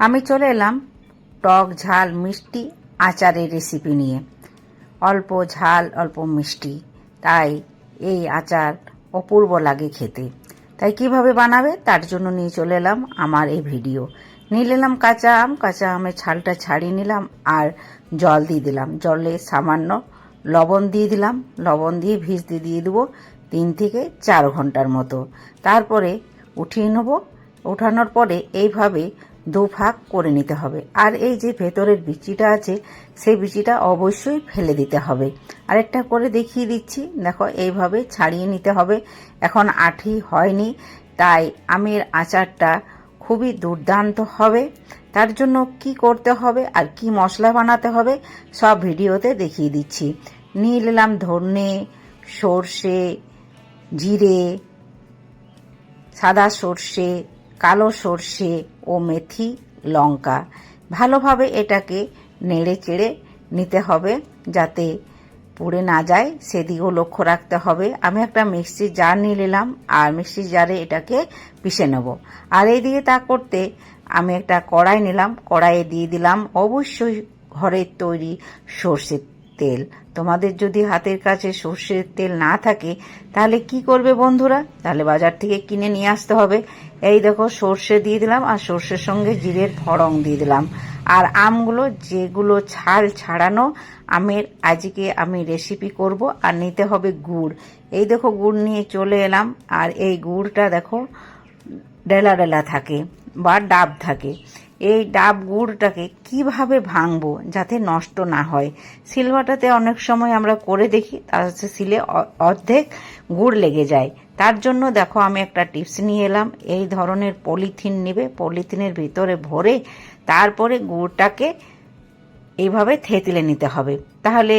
আমি চলে এলাম টক ঝাল মিষ্টি আচারের রেসিপি নিয়ে। অল্প ঝাল, অল্প মিষ্টি। তাই এই আচার অপূর্ব লাগে খেতে। তাই কীভাবে বানাবে তার জন্য নিয়ে চলে এলাম আমার এই ভিডিও। নিয়ে নিলাম কাঁচা আম, কাঁচা আমের ছালটা ছাড়িয়ে নিলাম আর জল দিয়ে দিলাম। জলে সামান্য লবণ দিয়ে দিলাম। লবণ দিয়ে ভিজতে দিয়ে দেবো তিন থেকে চার ঘণ্টার মতো। তারপরে উঠিয়ে নেব। ওঠানোর পরে এইভাবে দু ভাগ করে নিতে হবে। আর এই যে ভেতরের বিচিটা আছে, সেই বিচিটা অবশ্যই ফেলে দিতে হবে। আরেকটা করে দেখিয়ে দিচ্ছি। দেখো, এইভাবে ছাড়িয়ে নিতে হবে। এখন আঠি হয়নি, তাই আমের আচারটা খুবই দুর্দান্ত হবে। তার জন্য কি করতে হবে আর কি মশলা বানাতে হবে, সব ভিডিওতে দেখিয়ে দিচ্ছি। নিয়ে নিলাম ধনে, সর্ষে, জিরে, সাদা সর্ষে কালো সর্ষে ও মেথি লঙ্কা। ভালোভাবে এটাকে নেড়ে চেড়ে নিতে হবে যাতে পুড়ে না যায়। সেদিকেও লক্ষ্য রাখতে হবে। আমি একটা মিক্সির জার নিয়ে নিলাম আর মিক্সির জারে এটাকে পিষে নেব। আর এইদিকে তা করতে আমি একটা কড়াই নিলাম। কড়াইয়ে দিয়ে দিলাম অবশ্যই ঘরের তৈরি সর্ষের তেল। তোমাদের যদি হাতের কাছে সর্ষের তেল না থাকে, তাহলে কি করবে বন্ধুরা? তাহলে বাজার থেকে কিনে নিয়ে আসতে হবে। এই দেখো, সর্ষে দিয়ে দিলাম আর সর্ষের সঙ্গে জিরের ফড়ং দিয়ে দিলাম। আর আমগুলো, যেগুলো ছাল ছাড়ানো, আমের, আজকে আমি রেসিপি করব আর নিতে হবে গুড়। এই দেখো, গুড় নিয়ে চলে এলাম। আর এই গুড়টা দেখো, ডেলা ডেলা থাকে বা ডাব থাকে। এই ডাব গুড়টাকে কীভাবে ভাঙবো যাতে নষ্ট না হয়? সিলভাটাতে অনেক সময় আমরা করে দেখি, তার হচ্ছে সিলে অর্ধেক গুড় লেগে যায়। তার জন্য দেখো আমি একটা টিপস নিয়ে এলাম। এই ধরনের পলিথিন নেবে, পলিথিনের ভিতরে ভরে তারপরে গুড়টাকে এইভাবে থেতলে নিতে হবে। তাহলে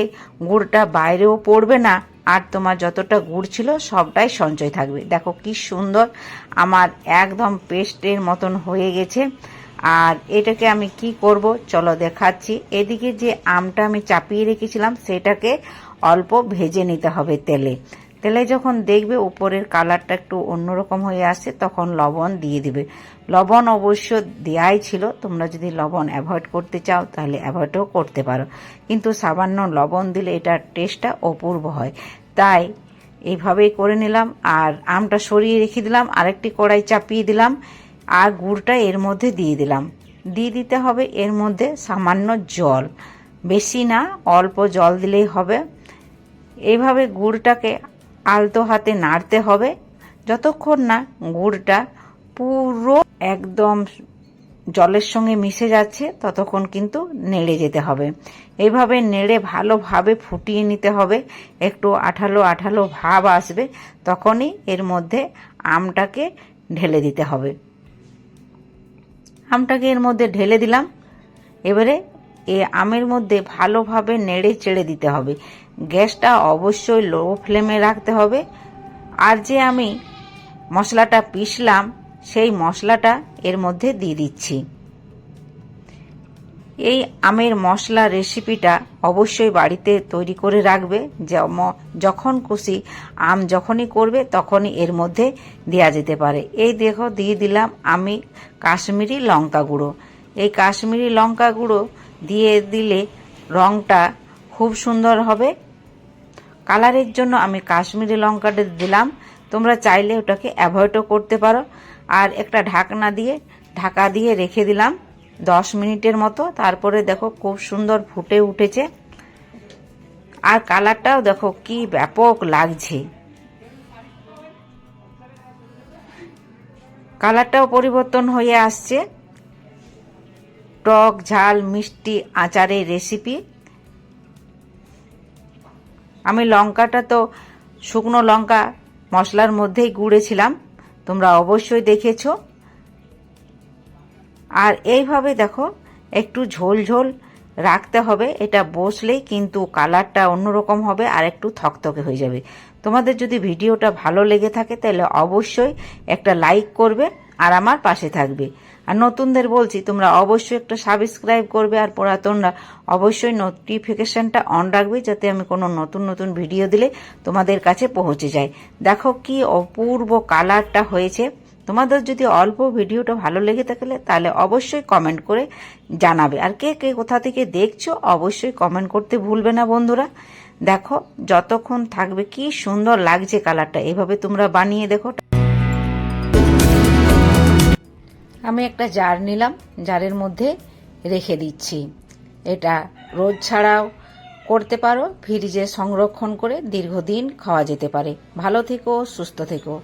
গুড়টা বাইরেও পড়বে না, আর তোমার যতটা গুড় ছিল সবটাই সঞ্চয় থাকবে। দেখো কি সুন্দর, আমার একদম পেস্টের মতন হয়ে গেছে। আর এটাকে আমি কি করব? চলো দেখাচ্ছি। এদিকে যে আমটা আমি চাপিয়ে রেখেছিলাম, সেটাকে অল্প ভেজে নিতে হবে তেলে। তেলে যখন দেখবে উপরের কালারটা একটু অন্যরকম হয়ে আসে তখন লবণ দিয়ে দিবে। লবণ অবশ্য দেয়াই ছিল, তোমরা যদি লবণ অ্যাভয়েড করতে চাও, তাহলে অ্যাভয়েডও করতে পারো। কিন্তু সামান্য লবণ দিলে এটার টেস্টটা অপূর্ব হয়। তাই এইভাবেই করে নিলাম, আর আমটা সরিয়ে রেখে দিলাম, আরেকটি কড়াই চাপিয়ে দিলাম। আর গুড়টা এর মধ্যে দিয়ে দিলাম। দিয়ে দিতে হবে এর মধ্যে সামান্য জল। বেশি না, অল্প জল দিলেই হবে। এইভাবে গুড়টাকে আলতো হাতে নাড়তে হবে। যতক্ষণ না গুড়টা পুরো একদম জলের সঙ্গে মিশে যাচ্ছে, ততক্ষণ কিন্তু নেড়ে যেতে হবে। এইভাবে নেড়ে ভালোভাবে ফুটিয়ে নিতে হবে। একটু আঠালো আঠালো ভাব আসবে, তখনই এর মধ্যে আমটাকে ঢেলে দিতে হবে। আমটাকে এর মধ্যে ঢেলে দিলাম। এবারে এ আমের মধ্যে ভালোভাবে নেড়ে চেড়ে দিতে হবে। গ্যাসটা অবশ্যই লো ফ্লেমে রাখতে হবে। আর যে আমি মশলাটা পিষলাম, সেই মশলাটা এর মধ্যে দিয়ে দিচ্ছি। এই আমের মশলা রেসিপিটা অবশ্যই বাড়িতে তৈরি করে রাখবে। যখন খুশি, আম যখনই করবে, তখনই এর মধ্যে দেওয়া যেতে পারে। এই দেখো, দিয়ে দিলাম আমি কাশ্মীরি লঙ্কা গুঁড়ো। এই কাশ্মীরি লঙ্কা গুঁড়ো দিয়ে দিলে রংটা খুব সুন্দর হবে। কালারের জন্য আমি কাশ্মীরি লঙ্কাটা দিলাম। তোমরা চাইলে ওটাকে অ্যাভয়েডও করতে পারো। আর একটা ঢাকনা দিয়ে, ঢাকা দিয়ে রেখে দিলাম। দশ মিনিটের মতো। তারপরে দেখো খুব সুন্দর ফুটে উঠেছে। আর কালারটাও দেখো কি ব্যাপক লাগছে। কালারটাও পরিবর্তন হয়ে আসছে। টক, ঝাল, মিষ্টি আচারের রেসিপি আমি লঙ্কাটা তো শুকনো লঙ্কা মশলার মধ্যেই গুঁড়েছিলাম। তোমরা অবশ্যই দেখেছ। আর এইভাবে দেখো, একটু ঝোল ঝোল রাখতে হবে, এটা বসলেই কিন্তু কালারটা অন্যরকম হবে আর একটু থকথকে হয়ে যাবে। তোমাদের যদি ভিডিওটা ভালো লেগে থাকে তাহলে অবশ্যই একটা লাইক করবে আর আমার পাশে থাকবে। আর নতুনদের বলছি, তোমরা অবশ্যই একটা সাবস্ক্রাইব করবে আর পুরাতনরা অবশ্যই নোটিফিকেশানটা অন রাখবে যাতে আমি কোনো নতুন নতুন ভিডিও দিলে তোমাদের কাছে পৌঁছে যায়। দেখো কি অপূর্ব কালারটা হয়েছে। তোমাদের যদি অল্প ভিডিওটা ভালো লেগে থাকলে তাহলে অবশ্যই কমেন্ট করে জানাবে। আর কে কে কোথা থেকে দেখছ, অবশ্যই কমেন্ট করতে ভুলবে না বন্ধুরা। দেখো, যতক্ষণ থাকবে, কি সুন্দর লাগছে কালারটা এভাবে তোমরা বানিয়ে দেখো। আমি একটা জার নিলাম। জারের মধ্যে রেখে দিচ্ছি। এটা রোদ ছাড়াও করতে পারো। ফ্রিজে সংরক্ষণ করে দীর্ঘদিন খাওয়া যেতে পারে। ভালো থেকো, সুস্থ থেকো।